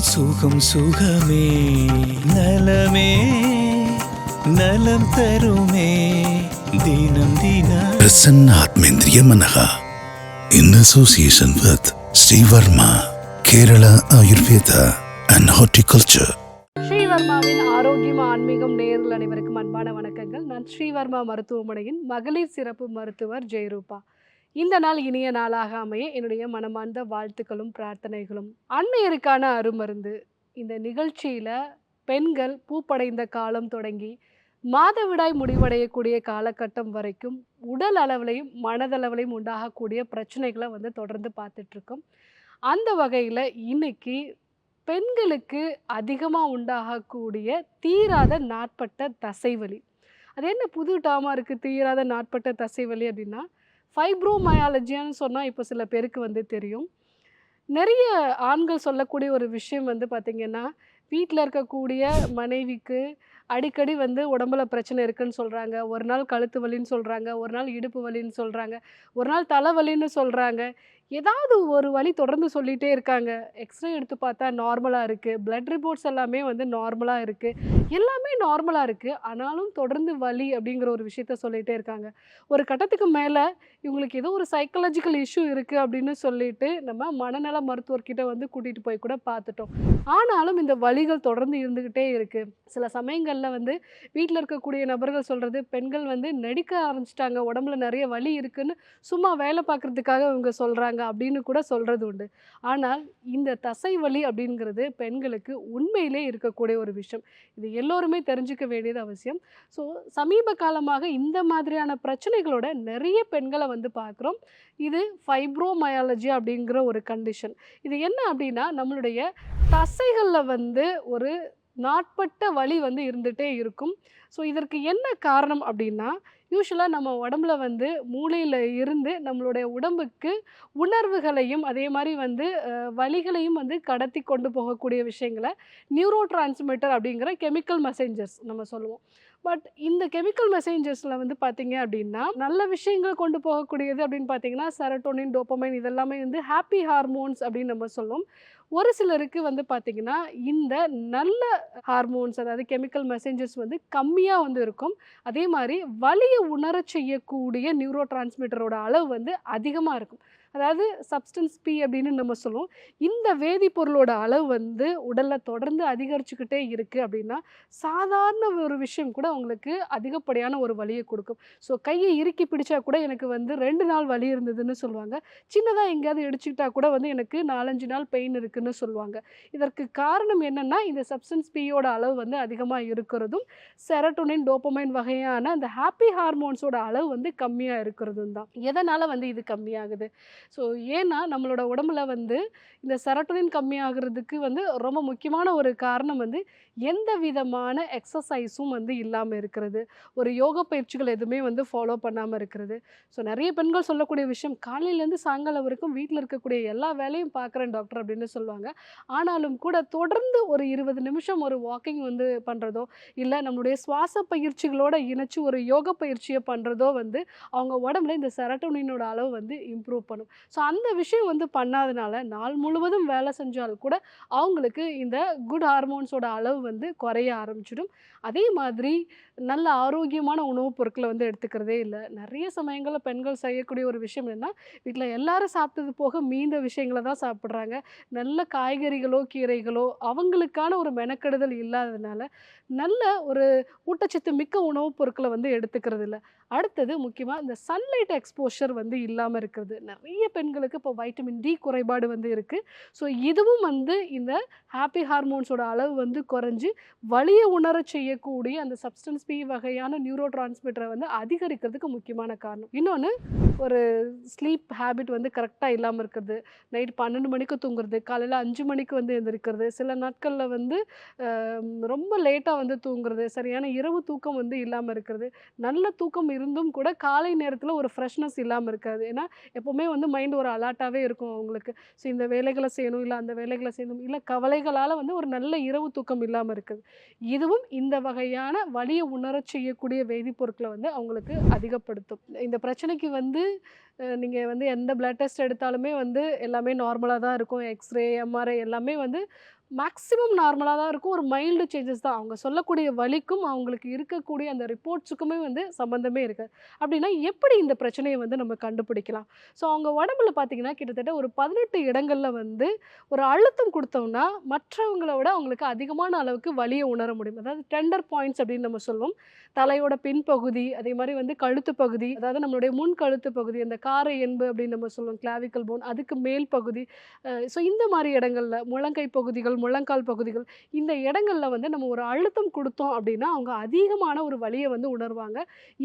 சுகம் சுகமே. நலமே நலம் தருமே. தினம் தினம். பிரசன்ன ஆத்மேந்திரிய மனகா in association with Srivarma Kerala Ayurveda and horticulture ஸ்ரீவர்மாவின் ஆரோக்கியம் ஆன்மீகம் நேரில் அனைவருக்கும் அன்பான வணக்கங்கள். நான் ஸ்ரீவர்மா மருத்துவமனையின் மகளிர் சிறப்பு மருத்துவர் ஜெயரூபா. இந்த நாள் இனிய நாளாக அமைய என்னுடைய மனமார்ந்த வாழ்த்துக்களும் பிரார்த்தனைகளும். அன்னையருக்கான அருமருந்து. இந்த நிகழ்ச்சியில் பெண்கள் பூப்படைந்த காலம் தொடங்கி மாதவிடாய் முடிவடையக்கூடிய காலகட்டம் வரைக்கும் உடல் அளவிலையும் மனதளவிலையும் உண்டாகக்கூடிய பிரச்சனைகளை வந்து தொடர்ந்து பார்த்துட்ருக்கோம். அந்த வகையில் இன்னைக்கு பெண்களுக்கு அதிகமாக உண்டாகக்கூடிய தீராத நாட்பட்ட தசைவலி. அது என்ன புது டாமா இருக்குது தீராத நாட்பட்ட தசைவலி அப்படின்னா ஃபைப்ரோமயாலஜியான்னு சொன்னால் இப்போ சில பேருக்கு வந்து தெரியும். நிறைய ஆண்கள் சொல்லக்கூடிய ஒரு விஷயம் வந்து பார்த்திங்கன்னா வீட்டில் இருக்கக்கூடிய மனைவிக்கு அடிக்கடி வந்து உடம்புல பிரச்சனை இருக்குன்னு சொல்கிறாங்க ஒரு நாள் கழுத்து வலின்னு சொல்கிறாங்க ஒரு நாள் இடுப்பு வலின்னு சொல்கிறாங்க ஒரு நாள் தலைவலின்னு சொல்கிறாங்க ஏதாவது ஒரு வலி தொடர்ந்து சொல்லிகிட்டே இருக்காங்க. எக்ஸ்ரே எடுத்து பார்த்தா நார்மலாக இருக்குது பிளட் ரிப்போர்ட்ஸ் எல்லாமே வந்து நார்மலாக இருக்குது எல்லாமே நார்மலாக இருக்குது ஆனாலும் தொடர்ந்து வலி அப்படிங்கிற ஒரு விஷயத்த சொல்லிகிட்டே இருக்காங்க. ஒரு கட்டத்துக்கு மேலே இவங்களுக்கு ஏதோ ஒரு சைக்கலாஜிக்கல் இஷ்யூ இருக்குது அப்படின்னு சொல்லிட்டு நம்ம மனநல மருத்துவர்கிட்ட வந்து கூட்டிகிட்டு போய் கூட பார்த்துட்டோம். ஆனாலும் இந்த வழிகள் தொடர்ந்து இருந்துக்கிட்டே இருக்குது சில சமயங்களில் வந்து வீட்டில் இருக்கக்கூடிய நபர்கள் சொல்கிறது பெண்கள் வந்து நடிக்க ஆரம்பிச்சிட்டாங்க உடம்புல நிறைய வலி இருக்குன்னு சும்மா வேலை பார்க்குறதுக்காக இவங்க சொல்கிறாங்க அப்படின்னு கூட சொல்கிறது உண்டு. ஆனால் இந்த தசை வலி அப்படிங்கிறது பெண்களுக்கு உண்மையிலே இருக்கக்கூடிய ஒரு விஷயம். இது எல்லோருமே தெரிஞ்சுக்க வேண்டியது அவசியம். ஸோ சமீப காலமாக இந்த மாதிரியான பிரச்சனைகளோட நிறைய பெண்களை வந்து பார்க்குறோம். இது ஃபைப்ரோமயாலஜி அப்படிங்கிற ஒரு கண்டிஷன் இது என்ன அப்படின்னா நம்மளுடைய தசைகளில் வந்து ஒரு நாட்பட்ட வலி வந்து இருந்துகிட்டே இருக்கும். ஸோ இதற்கு என்ன காரணம் அப்படின்னா யூஸ்வலாக நம்ம உடம்புல வந்து மூளையில் இருந்து நம்மளுடைய உடம்புக்கு உணர்வுகளையும் அதே மாதிரி வந்து வலிகளையும் வந்து கடத்தி கொண்டு போகக்கூடிய விஷயங்களை நியூரோ டிரான்ஸ்மிட்டர் அப்படிங்கிற கெமிக்கல் மெசேஞ்சர்ஸ் நம்ம சொல்லுவோம். பட் இந்த கெமிக்கல் மெசேஞ்சர்ஸில் வந்து பார்த்தீங்க அப்படின்னா நல்ல விஷயங்கள் கொண்டு போகக்கூடியது அப்படின்னு பார்த்தீங்கன்னா செரட்டோனின் டோப்பமைன் இதெல்லாமே வந்து ஹாப்பி ஹார்மோன்ஸ் அப்படின்னு நம்ம சொல்லுவோம் ஒரு சிலருக்கு வந்து பார்த்திங்கன்னா இந்த நல்ல ஹார்மோன்ஸ் அதாவது கெமிக்கல் மெசேஞ்சர்ஸ் வந்து கம்மியாக வந்து இருக்கும். அதே மாதிரி வலியை உணரச் செய்யக்கூடிய நியூரோ டிரான்ஸ்மிட்டரோட அளவு வந்து அதிகமாக இருக்கும். அதாவது சப்ஸ்டன்ஸ் பி அப்படின்னு நம்ம சொல்லுவோம். இந்த வேதிப்பொருளோட அளவு வந்து உடலில் தொடர்ந்து அதிகரிச்சுக்கிட்டே இருக்குது அப்படின்னா சாதாரண ஒரு விஷயம் கூட உங்களுக்கு அதிகப்படியான ஒரு வலியை கொடுக்கும். ஸோ கையை இறுக்கி பிடிச்சா கூட எனக்கு வந்து ரெண்டு நாள் வலி இருந்ததுன்னு சொல்லுவாங்க. சின்னதாக எங்கேயாவது இடிச்சுக்கிட்டா கூட வந்து எனக்கு நாலஞ்சு நாள் பெயின் இருக்குன்னு சொல்லுவாங்க. இதற்கு காரணம் என்னென்னா இந்த சப்ஸ்டன்ஸ் பியோட அளவு வந்து அதிகமாக இருக்கிறதும் செரட்டோனின் டோப்பமைன் வகையான அந்த ஹாப்பி ஹார்மோன்ஸோட அளவு வந்து கம்மியாக இருக்கிறதும் தான். எதனால் வந்து இது கம்மியாகுது? ஸோ ஏன்னா நம்மளோட உடம்புல வந்து இந்த செரட்டோனின் கம்மியாகிறதுக்கு வந்து ரொம்ப முக்கியமான ஒரு காரணம் வந்து எந்த விதமான எக்ஸசைஸும் வந்து இல்லாமல் இருக்கிறது. ஒரு யோக பயிற்சிகள் எதுவுமே வந்து ஃபாலோ பண்ணாமல் இருக்கிறது. ஸோ நிறைய பெண்கள் சொல்லக்கூடிய விஷயம் காலையிலேருந்து சாயங்காலம் வரைக்கும் வீட்டில் இருக்கக்கூடிய எல்லா வேலையும் பார்க்குறேன் டாக்டர் அப்படின்னு சொல்லுவாங்க. ஆனாலும் கூட தொடர்ந்து ஒரு இருபது நிமிஷம் ஒரு வாக்கிங் வந்து பண்ணுறதோ இல்லை நம்மளுடைய சுவாச பயிற்சிகளோட இணைச்சு ஒரு யோக பயிற்சியை பண்ணுறதோ வந்து அவங்க உடம்புல இந்த செரட்டோனினோட அளவு வந்து இம்ப்ரூவ் பண்ணும். ஸோ அந்த விஷயம் வந்து பண்ணாதனால நாள் முழுவதும் வேலை செஞ்சாலும் கூட அவங்களுக்கு இந்த குட் ஹார்மோன்ஸோட அளவு வந்து குறைய ஆரம்பிச்சிடும். அதே மாதிரி நல்ல ஆரோக்கியமான உணவுப் பொருட்களை வந்து எடுத்துக்கிறதே இல்லை. நிறைய சமயங்களில் பெண்கள் செய்யக்கூடிய ஒரு விஷயம் என்னென்னா வீட்டில் எல்லாரும் சாப்பிட்டது போக மீந்த விஷயங்களை தான் சாப்பிட்றாங்க. நல்ல காய்கறிகளோ கீரைகளோ அவங்களுக்கான ஒரு மெனக்கெடுதல் இல்லாததுனால நல்ல ஒரு ஊட்டச்சத்து மிக்க உணவுப் பொருட்களை வந்து எடுத்துக்கிறது இல்லை அடுத்தது முக்கியமாக இந்த சன்லைட் எக்ஸ்போஷர் வந்து இல்லாமல் இருக்கிறது. நிறைய பெண்களுக்கு இப்போ வைட்டமின் டி குறைபாடு வந்து இருக்குது ஸோ இதுவும் வந்து இந்த ஹாப்பி ஹார்மோன்ஸோட அளவு வந்து குறைஞ்சு வலியை உணர செய்யக்கூடிய அந்த சப்ஸ்டன்ஸ் பி வகையான நியூரோ டிரான்ஸ்மிட்டரை வந்து அதிகரிக்கிறதுக்கு முக்கியமான காரணம். இன்னொன்று ஒரு ஸ்லீப் ஹேபிட் வந்து கரெக்டாக இல்லாமல் இருக்கிறது. நைட் பன்னெண்டு மணிக்கு தூங்குறது காலையில் அஞ்சு மணிக்கு வந்து எழுந்திருக்கிறது சில நாட்களில் வந்து ரொம்ப லேட்டாக வந்து தூங்குறது சரியான இரவு தூக்கம் வந்து இல்லாமல் இருக்கிறது. நல்ல தூக்கம் இருந்தும் கூட காலை நேரத்தில் ஒரு ஃப்ரெஷ்னஸ் இல்லாமல் இருக்காது. ஏன்னா எப்போவுமே வந்து மைண்ட் ஒரு அலாட்டாகவே இருக்கும் அவங்களுக்கு. ஸோ இந்த வேலைகளை செய்யணும் இல்லை அந்த வேலைகளை செய்யணும் இல்லை கவலைகளால் வந்து ஒரு நல்ல இரவு தூக்கம் இல்லாமல் இருக்குது. இதுவும் இந்த வகையான வலியை உணரச் செய்யக்கூடிய வேதிப்பொருட்களை வந்து அவங்களுக்கு அதிகப்படுத்தும். இந்த பிரச்சனைக்கு வந்து நீங்கள் வந்து எந்த பிளட் டெஸ்ட் எடுத்தாலுமே வந்து எல்லாமே நார்மலாக தான் இருக்கும். எக்ஸ்ரே எம்ஆர்ஐ எல்லாமே வந்து மேக்ஸிமம் நார்மலாக தான் இருக்கும். ஒரு மைல்டு சேஞ்சஸ் தான். அவங்க சொல்லக்கூடிய வலிக்கும் அவங்களுக்கு இருக்கக்கூடிய அந்த ரிப்போர்ட்ஸுக்குமே வந்து சம்மந்தமே இருக்காது. அப்படின்னா எப்படி இந்த பிரச்சனையை வந்து நம்ம கண்டுபிடிக்கலாம்? ஸோ அவங்க உடம்புல பார்த்தீங்கன்னா கிட்டத்தட்ட ஒரு பதினெட்டு இடங்களில் வந்து ஒரு அழுத்தம் கொடுத்தோம்னா மற்றவங்கள விட அவங்களுக்கு அதிகமான அளவுக்கு வலியை உணர முடியும். அதாவது டெண்டர் பாயிண்ட்ஸ் அப்படின்னு நம்ம சொல்லுவோம். தலையோட பின்பகுதி அதே மாதிரி வந்து கழுத்து பகுதி அதாவது நம்மளுடைய முன் கழுத்து பகுதி அந்த காரை எண்பு அப்படின்னு நம்ம சொல்லுவோம் கிளாவிக்கல் போன் அதுக்கு மேல் பகுதி. ஸோ இந்த மாதிரி இடங்களில் முழங்கை பகுதிகள் முழங்கால் பகுதிகள் இந்த இடங்களில் வந்து நம்ம ஒரு அழுத்தம் கொடுத்தோம் அப்படின்னா அவங்க அதிகமான ஒரு வழியை வந்து உணர்வாங்க.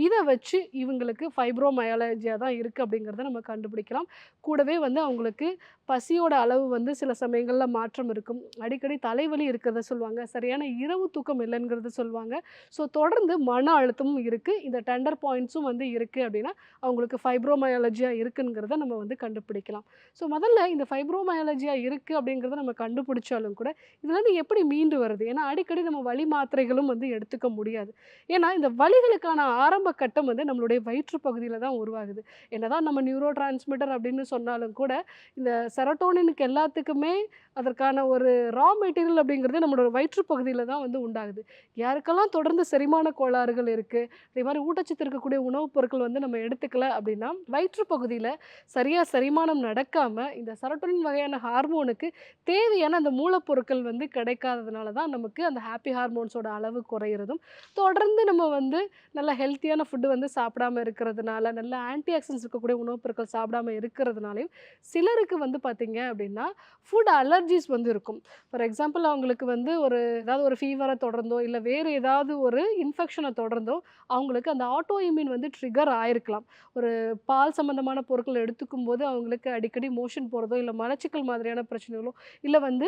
இதை வச்சு இவங்களுக்கு ஃபைப்ரோமயாலஜியாக தான் இருக்குது அப்படிங்கிறத நம்ம கண்டுபிடிக்கலாம். கூடவே வந்து அவங்களுக்கு பசியோட அளவு வந்து சில சமயங்களில் மாற்றம் இருக்கும். அடிக்கடி தலைவலி இருக்கிறத சொல்லுவாங்க சரியான இரவு தூக்கம் இல்லைங்கிறத சொல்லுவாங்க. ஸோ தொடர்ந்து மன அழுத்தமும் இருக்குது இந்த டெண்டர் பாயிண்ட்ஸும் வந்து இருக்குது அப்படின்னா அவங்களுக்கு ஃபைப்ரோமயாலஜியாக இருக்குங்கிறத நம்ம வந்து கண்டுபிடிக்கலாம். ஸோ முதல்ல இந்த ஃபைப்ரோமயாலஜியாக இருக்குது அப்படிங்கிறத நம்ம கண்டுபிடிச்சாலும் கூட இதுலேருந்து எப்படி மீண்டு வருது? ஏன்னா அடிக்கடி நம்ம வலி மாத்திரைகளும் வந்து எடுத்துக்க முடியாது. ஏன்னா இந்த வலிகளுக்கான ஆரம்ப கட்டம் வந்து நம்மளுடைய வயிற்று பகுதியில் தான் உருவாகுது. என்னதான் நம்ம நியூரோ டிரான்ஸ்மிட்டர் அப்படின்னு சொன்னாலும் கூட இந்த செரட்டோனினுக்கு எல்லாத்துக்குமே அதற்கான ஒரு ரா மெட்டீரியல் அப்படிங்கிறது நம்மளோட வயிற்று பகுதியில் தான் வந்து உண்டாகுது. யாருக்கெல்லாம் தொடர்ந்து செரிமான கோளாறுகள் இருக்குது அதே மாதிரி ஊட்டச்சத்து இருக்கக்கூடிய உணவுப் பொருட்கள் வந்து நம்ம எடுத்துக்கல அப்படின்னா வயிற்று பகுதியில் சரியாக செரிமானம் நடக்காமல் இந்த செரட்டோனின் வகையான ஹார்மோனுக்கு தேவையான அந்த மூலப்பொருள் பொருட்கள் வந்து கிடைக்காததுனால தான் நமக்கு அந்த ஹாப்பி ஹார்மோன்ஸோட அளவு குறையிறதும். தொடர்ந்து நம்ம வந்து நல்ல ஹெல்த்தியான ஃபுட்டு வந்து சாப்பிடாம இருக்கிறதுனால நல்ல ஆன்டி ஆக்சிடென்ட்ஸ் இருக்கக்கூடிய உணவுப் பொருட்கள் சாப்பிடாம இருக்கிறதுனாலையும் சிலருக்கு வந்து பார்த்திங்க அப்படின்னா ஃபுட் அலர்ஜிஸ் வந்து இருக்கும். ஃபார் எக்ஸாம்பிள் அவங்களுக்கு வந்து ஒரு ஏதாவது ஒரு ஃபீவரை தொடர்ந்தோ இல்லை வேறு ஏதாவது ஒரு இன்ஃபெக்ஷனை தொடர்ந்தோ அவங்களுக்கு அந்த ஆட்டோ இம்யூன் வந்து ட்ரிகர் ஆயிருக்கலாம். ஒரு பால் சம்மந்தமான பொருட்கள் எடுத்துக்கும் போது அவங்களுக்கு அடிக்கடி மோஷன் போகிறதோ இல்லை மலச்சிக்கல் மாதிரியான பிரச்சனைகளோ இல்லை வந்து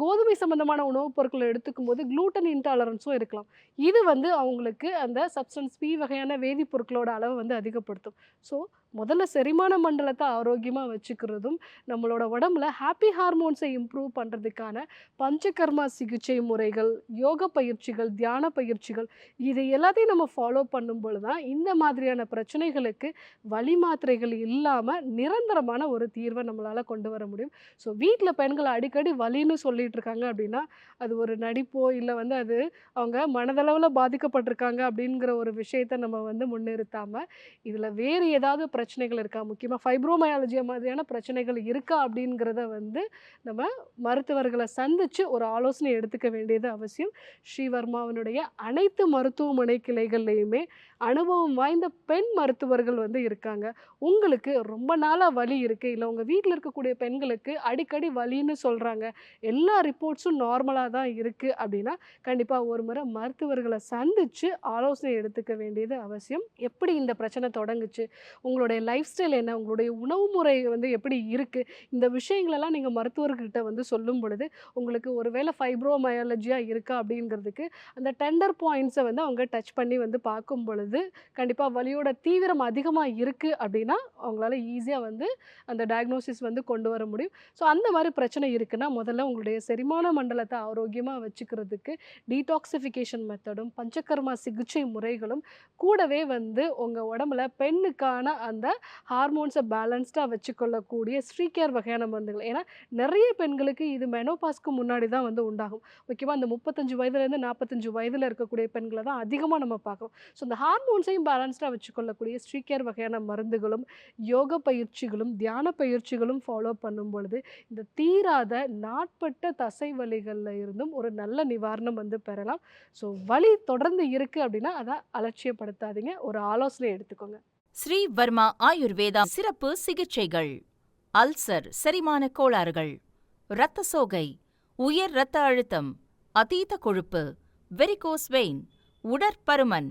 கோதுமை சம்மந்தமான உணவுப் பொருட்களை எடுத்துக்கும் போது க்ளூட்டன் இன்டாலரன்ஸும் இருக்கலாம். இது வந்து அவங்களுக்கு அந்த சப்ஸ்டன்ஸ் பி வகையான வேதிப்பொருட்களோட அளவு வந்து அதிகப்படுத்தும். ஸோ முதல்ல செரிமான மண்டலத்தை ஆரோக்கியமாக வச்சுக்கிறதும் நம்மளோட உடம்புல ஹாப்பி ஹார்மோன்ஸை இம்ப்ரூவ் பண்ணுறதுக்கான பஞ்சகர்மா சிகிச்சை முறைகள் யோக பயிற்சிகள் தியான பயிற்சிகள் இது எல்லாத்தையும் நம்ம ஃபாலோ பண்ணும்பொழுது தான் இந்த மாதிரியான பிரச்சனைகளுக்கு வழி மாத்திரைகள் இல்லாமல் நிரந்தரமான ஒரு தீர்வை நம்மளால் கொண்டு வர முடியும். ஸோ வீட்டில் பெண்கள் அடிக்கடி வலி வலின்னு சொல்லிட்டு இருக்காங்க அப்படின்னா அது ஒரு நடிப்போ இல்லை வந்து அது அவங்க மனதளவில் பாதிக்கப்பட்டிருக்காங்க அப்படிங்கிற ஒரு விஷயத்தை நம்ம வந்து முன்னிறுத்தாமல் இதில் வேறு ஏதாவது பிரச்சனைகள் இருக்கா? முக்கியமாக ஃபைப்ரோமயாலஜி மாதிரியான பிரச்சனைகள் இருக்கா? அப்படிங்கிறத வந்து நம்ம மருத்துவர்களை சந்தித்து ஒரு ஆலோசனை எடுத்துக்க வேண்டியது அவசியம். ஸ்ரீவர்மாவினுடைய அனைத்து மருத்துவமனை கிளைகள்லையுமே அனுபவம் வாய்ந்த பெண் மருத்துவர்கள் வந்து இருக்காங்க. உங்களுக்கு ரொம்ப நாளாக வலி இருக்குது இல்லை உங்கள் வீட்டில் இருக்கக்கூடிய பெண்களுக்கு அடிக்கடி வலின்னு சொல்கிறாங்க எல்லா ரிப்போர்ட்ஸும் நார்மலாக தான் இருக்குது அப்படின்னா கண்டிப்பாக ஒரு முறை மருத்துவர்களை சந்தித்து ஆலோசனை எடுத்துக்க வேண்டியது அவசியம். எப்படி இந்த பிரச்சனை தொடங்குச்சு? உங்களுடைய லைஃப் ஸ்டைல் என்ன? உங்களுடைய உணவு முறை வந்து எப்படி இருக்குது இந்த விஷயங்களெல்லாம் நீங்கள் மருத்துவர்கிட்ட வந்து சொல்லும் பொழுது உங்களுக்கு ஒருவேளை ஃபைப்ரோமயாலஜியாக இருக்கா அப்படிங்கிறதுக்கு அந்த டெண்டர் பாயிண்ட்ஸை வந்து அவங்க டச் பண்ணி வந்து பார்க்கும் பொழுது கண்டிப்பாக வலியோட தீவிரம் அதிகமாக இருக்குது அப்படின்னா அவங்களால ஈஸியாக வந்து அந்த டயக்னோசிஸ் வந்து கொண்டு வர முடியும். ஸோ அந்த மாதிரி பிரச்சனை இருக்குன்னா முதல்ல உங்களுடைய செரிமான மண்டலத்தை ஆரோக்கியமாக வச்சுக்கிறதுக்கு டீடாக்சிஃபிகேஷன் மெத்தடும் பஞ்சகர்மா சிகிச்சை முறைகளும் கூடவே வந்து உங்கள் உடம்புல பெண்ணுக்கான அந்த ஹார்மோன்ஸை பேலன்ஸ்டாக வச்சுக்கொள்ளக்கூடிய ஸ்ரீகேர் வகையான மருந்துகள். ஏன்னா நிறைய பெண்களுக்கு இது மெனோபாஸ்க்கு முன்னாடி தான் வந்து உண்டாகும். முக்கியமாக அந்த முப்பத்தஞ்சு வயதுலேருந்து நாற்பத்தஞ்சு வயதில் இருக்கக்கூடிய பெண்களை தான் அதிகமாக நம்ம பார்க்குறோம். ஸோ இந்த ஹார்மோன்ஸையும் பேலன்ஸ்டாக வச்சுக்கொள்ளக்கூடிய ஸ்ரீகேர் வகையான மருந்துகளும் யோக பயிற்சிகளும் தியான பயிற்சிகளும் ஃபாலோ பண்ணும் பொழுது இந்த தீராத நாட்பட்ட தசை வலிகளில் இருந்தும் ஒரு நல்ல நிவாரணம் வந்து பெறலாம். ஸோ வலி தொடர்ந்து இருக்குது அப்படின்னா அதை அலட்சியப்படுத்தாதீங்க. ஒரு ஆலோசனை எடுத்துக்கோங்க. ஸ்ரீ வர்மா ஆயுர்வேதா சிறப்பு சிகிச்சைகள். அல்சர் செரிமான கோளாறுகள். இரத்த சோகை உயர் இரத்த அழுத்தம் அதீத கொழுப்பு வெரிகோஸ் வெயின் உடற்பருமன்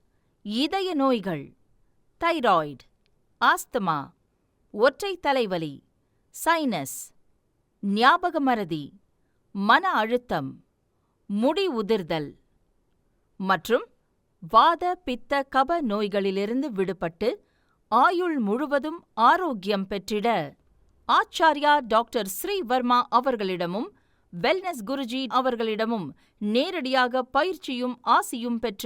இதய நோய்கள் தைராய்டு ஆஸ்துமா ஒற்றை தலைவலி சைனஸ் ஞாபக மறதி மன அழுத்தம் முடி உதிர்தல் மற்றும் வாத பித்த கப நோய்களிலிருந்து விடுபட்டு ஆயுள் முழுவதும் ஆரோக்கியம் பெற்றிட ஆச்சாரியா டாக்டர் ஸ்ரீவர்மா அவர்களிடமும் வெல்னஸ் குருஜி அவர்களிடமும் நேரடியாக பயிற்சியும் ஆசியும் பெற்ற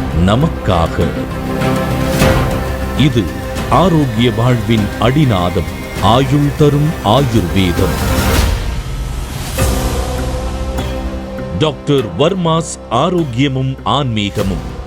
நமக்காக. இது ஆரோக்கிய வாழ்வின் அடிநாதம் ஆயுள் தரும் ஆயுர்வேதம். டாக்டர் வர்மாஸ் ஆரோக்கியமும் ஆன்மீகமும்.